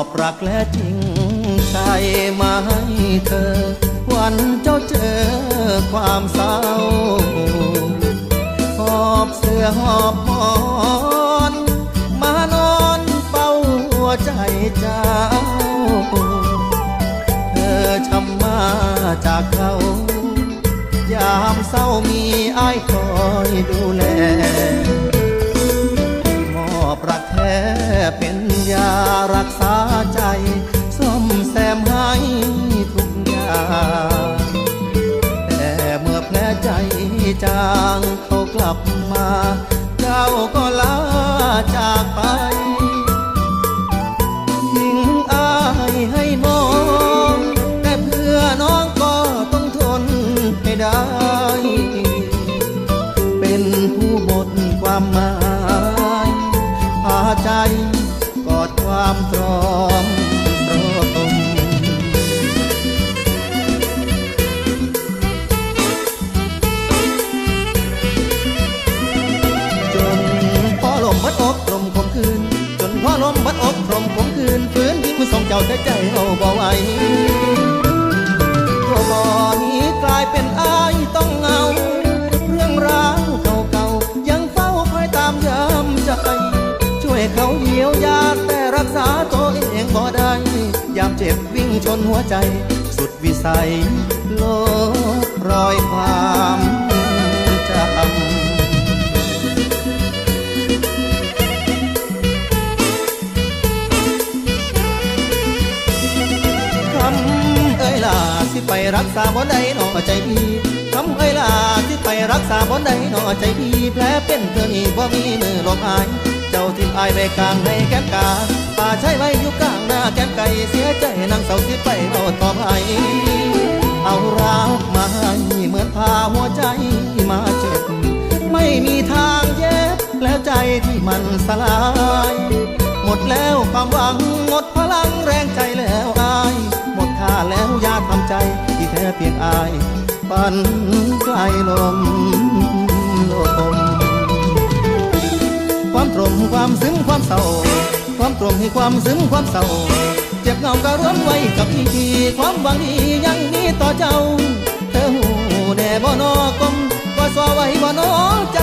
อบรักและจริงใจมาให้เธอ วันเจ้าเจอความเศร้า หอบเสื้อหอบหมอนมานอนเฝ้าหัวใจเจ้า เธอช้ำมาจากเขา ยามเศร้ามีอ้ายคอยดู จางเขากลับมา เจ้าก็ลาจากไปทิ้งอายให้มอง แต่เพื่อน้องก็ต้องทนให้ได้ เป็นผู้หมดความหมายพาใจกอดความตรอม ลมบัดอกลมคมคืนฝืนยิ่งส่งเจ้าแต่ใจเอาบ่ไหวตัวบ่อนี้กลายเป็นอายต้องเงา เรื่องราวเก่าๆยังเฝ้าคอยตามยามใจ ช่วยเขาเยียวยาแต่รักษาตัวเองบ่ได้ ยามเจ็บวิ่งชนหัวใจ สุดวิสัยโลบรอยควา ล่ไปรักษาบ่ได้หนอใจพี่คำเอ้ยล่ะสิไปรักษาบ่ได้หนอใจพี่แผลเป็นเธอนี่บ่มีมือลมอายเจ้าทิมอายไปกลางในแก้มกาป่าใช้ไว้อยู่กลางหน้าแก้มไก่เสียใจนางเสาสิไปโดดต่อไปเอารักมาให้เหมือนพาหัวใจมาเจ็บไม่มีทางเย็บแล้วใจที่มันสลาย หมดแล้วความหวังหมดพลัง เพียงอายปันไกลลมลมความตรมความซึ้งความเศร้า ความตรมให้ความซึ้งความเศร้า เจ็บเงาก็ร้อนไว้กับพี่ทีความหวังดียังมีต่อเจ้า เธอหูแน่บ่นอกลมก็สอไว้บ่นอใจ